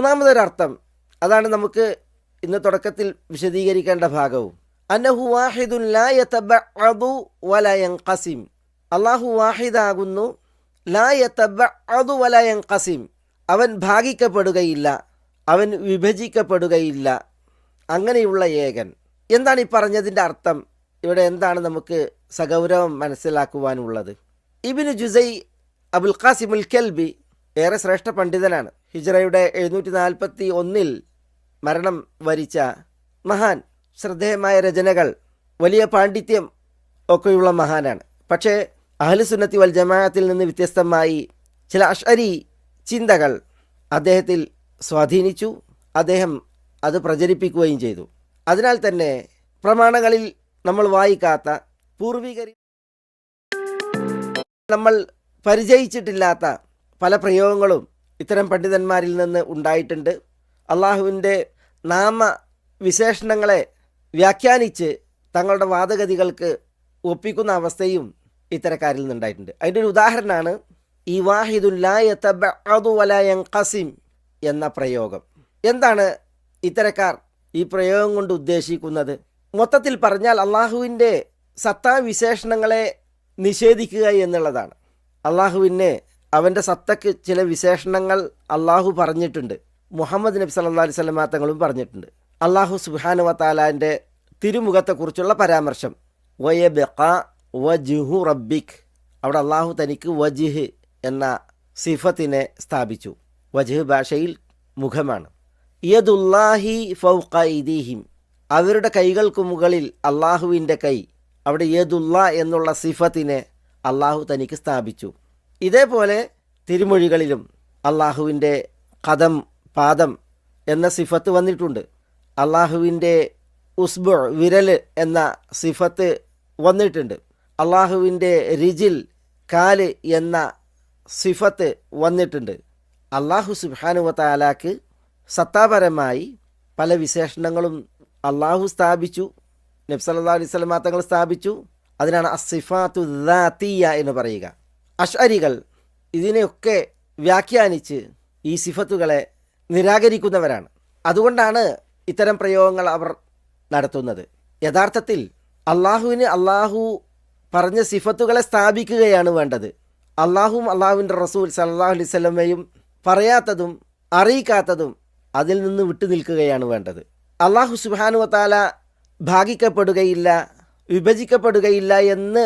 ഒന്നാമതൊരർത്ഥം അതാണ് നമുക്ക് ഇന്ന് തുടക്കത്തിൽ വിശദീകരിക്കേണ്ട ഭാഗവും. അന്നഹു വാഹിദുൻ ലാ യതബഅദു അല്ലാഹു വാഹിദാകുന്നു ലാ യതബഅദു വലാ യൻഖസിം. അവൻ ഭാഗിക്കപ്പെടുകയില്ല അവൻ വിഭജിക്കപ്പെടുകയില്ല. അങ്ങനെയുള്ള ഏകൻ. എന്താണ് ഈ പറഞ്ഞതിന്റെ അർത്ഥം? ഇവിടെ എന്താണ് നമുക്ക് സഗൗരവം മനസ്സിലാക്കുവാനുള്ളത്? ഇബിന് ജുസൈ അബുൽ ഖാസിമുൽ കെൽബി ഏറെ ശ്രേഷ്ഠ പണ്ഡിതനാണ്. ഹിജ്റയുടെ എഴുന്നൂറ്റി നാൽപ്പത്തി ഒന്നിൽ മരണം വരിച്ച മഹാൻ ശ്രദ്ധേയമായ രചനകൾ വലിയ പാണ്ഡിത്യം ഒക്കെയുള്ള മഹാനാണ്. പക്ഷേ അഹ്ലുസുന്നത്തി വൽ ജമാഅത്തിൽ നിന്ന് വ്യത്യസ്തമായി ചില അഷരി ചിന്തകൾ അദ്ദേഹത്തിൽ സ്വാധീനിച്ചു. അദ്ദേഹം അത് പ്രചരിപ്പിക്കുകയും ചെയ്തു. അതിനാൽ തന്നെ പ്രമാണങ്ങളിൽ നമ്മൾ വായിക്കാത്ത പൂർവികരി നമ്മൾ പരിചയിച്ചിട്ടില്ലാത്ത പല പ്രയോഗങ്ങളും ഇത്തരം പണ്ഡിതന്മാരിൽ നിന്ന് ഉണ്ടായിട്ടുണ്ട്. അള്ളാഹുവിന്റെ നാമ വിശേഷണങ്ങളെ വ്യാഖ്യാനിച്ച് തങ്ങളുടെ വാദഗതികൾക്ക് ഒപ്പിക്കുന്ന അവസ്ഥയും ഇത്തരക്കാരിൽ നിന്നുണ്ടായിട്ടുണ്ട്. അതിന്റെ ഒരു ഉദാഹരണമാണ് ഈ വാഹിദുല്ലായം കസിം എന്ന പ്രയോഗം. എന്താണ് ഇത്തരക്കാർ ഈ പ്രയോഗം കൊണ്ട് ഉദ്ദേശിക്കുന്നത്? മൊത്തത്തിൽ പറഞ്ഞാൽ അള്ളാഹുവിന്റെ സത്താവിശേഷണങ്ങളെ നിഷേധിക്കുക എന്നുള്ളതാണ്. അള്ളാഹുവിന് അവന്റെ സത്തക്ക് ചില വിശേഷണങ്ങൾ അള്ളാഹു പറഞ്ഞിട്ടുണ്ട്. മുഹമ്മദ് നബി സല്ലാ അലൈഹി സ്വലമാ തങ്ങളും പറഞ്ഞിട്ടുണ്ട്. അള്ളാഹു സുബാനു വത്താലാന്റെ തിരുമുഖത്തെക്കുറിച്ചുള്ള പരാമർശം വയ ബെക്ക വജുഹു റബ്ബിക് അവിടെ അള്ളാഹു തനിക്ക് വജിഹ് എന്ന സിഫത്തിനെ സ്ഥാപിച്ചു. വജിഹ് ഭാഷയിൽ മുഖമാണ്. യദുല്ലാഹി ഫൗഖൈദീഹിം അവരുടെ കൈകൾക്ക് മുകളിൽ അള്ളാഹുവിന്റെ കൈ അവിടെ യദുല്ല എന്നുള്ള സിഫത്തിനെ അള്ളാഹു തനിക്ക് സ്ഥാപിച്ചു. ഇതേപോലെ തിരുമൊഴികളിലും അള്ളാഹുവിന്റെ കഥം പാദം എന്ന സിഫത്ത് വന്നിട്ടുണ്ട്. അള്ളാഹുവിന്റെ ഉസ്ബു വിരൽ എന്ന സിഫത്ത് വന്നിട്ടുണ്ട്. അള്ളാഹുവിന്റെ റിജിൽ കാൽ എന്ന സിഫത്ത് വന്നിട്ടുണ്ട്. അള്ളാഹു സുബാനുവത്താലാക്ക് സത്താപരമായി പല വിശേഷണങ്ങളും അള്ളാഹു സ്ഥാപിച്ചു. നബ്സല്ലാ അലൈഹി തങ്ങൾ സ്ഥാപിച്ചു. അതിനാണ് അസിഫാത്തു ദാത്തിയ എന്ന് പറയുക. അഷ്അരികൾ ഇതിനെയൊക്കെ വ്യാഖ്യാനിച്ച് ഈ സിഫത്തുകളെ നിരാകരിക്കുന്നവരാണ്. അതുകൊണ്ടാണ് ഇത്തരം പ്രയോഗങ്ങൾ അവർ നടത്തുന്നത്. യഥാർത്ഥത്തിൽ അള്ളാഹുവിന് അള്ളാഹു പറഞ്ഞ സിഫത്തുകളെ സ്ഥാപിക്കുകയാണ് വേണ്ടത്. അള്ളാഹുവും അള്ളാഹുവിന്റെ റസൂൽ സല്ലാഹു അലൈഹി സ്വലമയും പറയാത്തതും അറിയിക്കാത്തതും അതിൽ നിന്ന് വിട്ടു നിൽക്കുകയാണ് വേണ്ടത്. അള്ളാഹു സുബാനുവത്താല ഭാഗിക്കപ്പെടുകയില്ല വിഭജിക്കപ്പെടുകയില്ല എന്ന്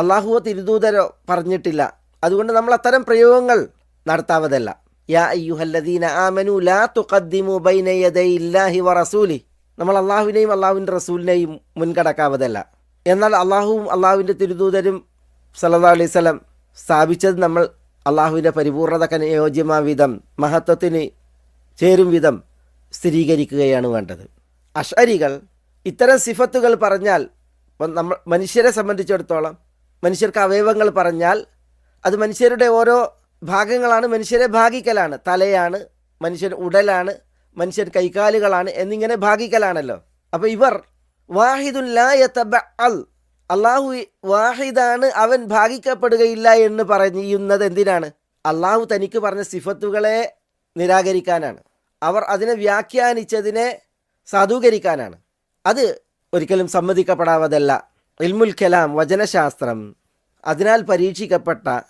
അള്ളാഹുവോ തിരുദൂതരോ പറഞ്ഞിട്ടില്ല. അതുകൊണ്ട് നമ്മൾ അത്തരം പ്രയോഗങ്ങൾ നടത്താവതല്ല. യാ അയ്യുഹല്ലദീന ആമനു ലാ തുഖദ്ദിമു ബൈന ഇല്ലാഹി വ റസൂലി. നമ്മൾ അള്ളാഹുവിനെയും അള്ളാഹുവിന്റെ റസൂലിനെയും മുൻകടക്കാവതല്ല എന്നാൽ അള്ളാഹുവും അള്ളാഹുവിന്റെ തിരുദൂതരും സല്ലാ അലൈഹി സ്വലം സ്ഥാപിച്ചത് നമ്മൾ അള്ളാഹുവിന്റെ പരിപൂർണതക്ക് അനുയോജ്യമായ വിധം മഹത്വത്തിന് ചേരും വിധം സ്ഥിരീകരിക്കുകയാണ് വേണ്ടത്. അഷരികൾ ഇത്തരം സിഫത്തുകൾ പറഞ്ഞാൽ നമ്മൾ മനുഷ്യരെ സംബന്ധിച്ചിടത്തോളം മനുഷ്യർക്ക് അവയവങ്ങൾ പറഞ്ഞാൽ അത് മനുഷ്യരുടെ ഓരോ ഭാഗങ്ങളാണ്. മനുഷ്യരെ ഭാഗിക്കലാണ്. തലയാണ് മനുഷ്യൻ ഉടലാണ് മനുഷ്യൻ കൈകാലുകളാണ് എന്നിങ്ങനെ ഭാഗിക്കലാണല്ലോ. അപ്പോൾ ഇവർ വാഹിദുല്ലായത്തബ അൽ അള്ളാഹു വാഹിദാണ് അവൻ ഭാഗിക്കപ്പെടുകയില്ല എന്ന് പറയുന്നത് എന്തിനാണ്? അള്ളാഹു തനിക്ക് പറഞ്ഞ സിഫത്തുകളെ നിരാകരിക്കാനാണ്. അവർ അതിനെ വ്യാഖ്യാനിച്ചതിനെ സാധൂകരിക്കാനാണ്. അത് ഒരിക്കലും സമ്മതിക്കപ്പെടാവതല്ല. ഇൽമുൽ കലാം വചനശാസ്ത്രം. അതിനാൽ പരീക്ഷിക്കപ്പെട്ട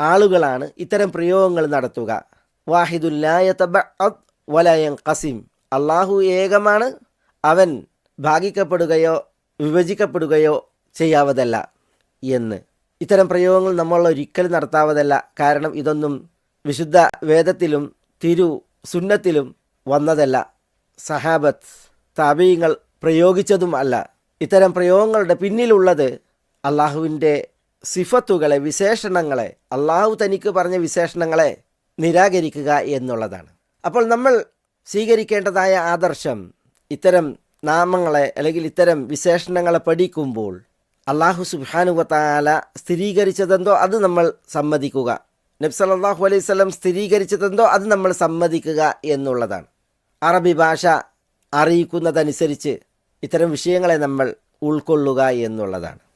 ആളുകളാണ് ഇത്തരം പ്രയോഗങ്ങൾ നടത്തുക. വാഹിദുല്ലായം ഖസിം അള്ളാഹു ഏകമാണ്. അവൻ ഭാഗിക്കപ്പെടുകയോ വിഭജിക്കപ്പെടുകയോ ചെയ്യാവതല്ല എന്ന്. ഇത്തരം പ്രയോഗങ്ങൾ നമ്മൾ ഒരിക്കലും നടത്താവതല്ല. കാരണം ഇതൊന്നും വിശുദ്ധ വേദത്തിലും തിരു സുന്നത്തിലും വന്നതല്ല. സഹാബത്ത് താപീയങ്ങൾ പ്രയോഗിച്ചതും അല്ല. ഇത്തരം പ്രയോഗങ്ങളുടെ പിന്നിലുള്ളത് അള്ളാഹുവിന്റെ സിഫത്തുകളെ വിശേഷണങ്ങളെ അള്ളാഹു തനിക്ക് പറഞ്ഞ വിശേഷണങ്ങളെ നിരാകരിക്കുക എന്നുള്ളതാണ്. അപ്പോൾ നമ്മൾ സ്വീകരിക്കേണ്ടതായ ആദർശം ഇത്തരം നാമങ്ങളെ അല്ലെങ്കിൽ ഇത്തരം വിശേഷണങ്ങളെ പഠിക്കുമ്പോൾ അള്ളാഹു സുബാനുവത്താല സ്ഥിരീകരിച്ചതെന്തോ അത് നമ്മൾ സമ്മതിക്കുക. നബ്സലാഹു അലൈഹി സ്വലം സ്ഥിരീകരിച്ചതെന്തോ അത് നമ്മൾ സമ്മതിക്കുക എന്നുള്ളതാണ്. അറബി ഭാഷ അറിയിക്കുന്നതനുസരിച്ച് ഇത്തരം വിഷയങ്ങളെ നമ്മൾ ഉൾക്കൊള്ളുക എന്നുള്ളതാണ്.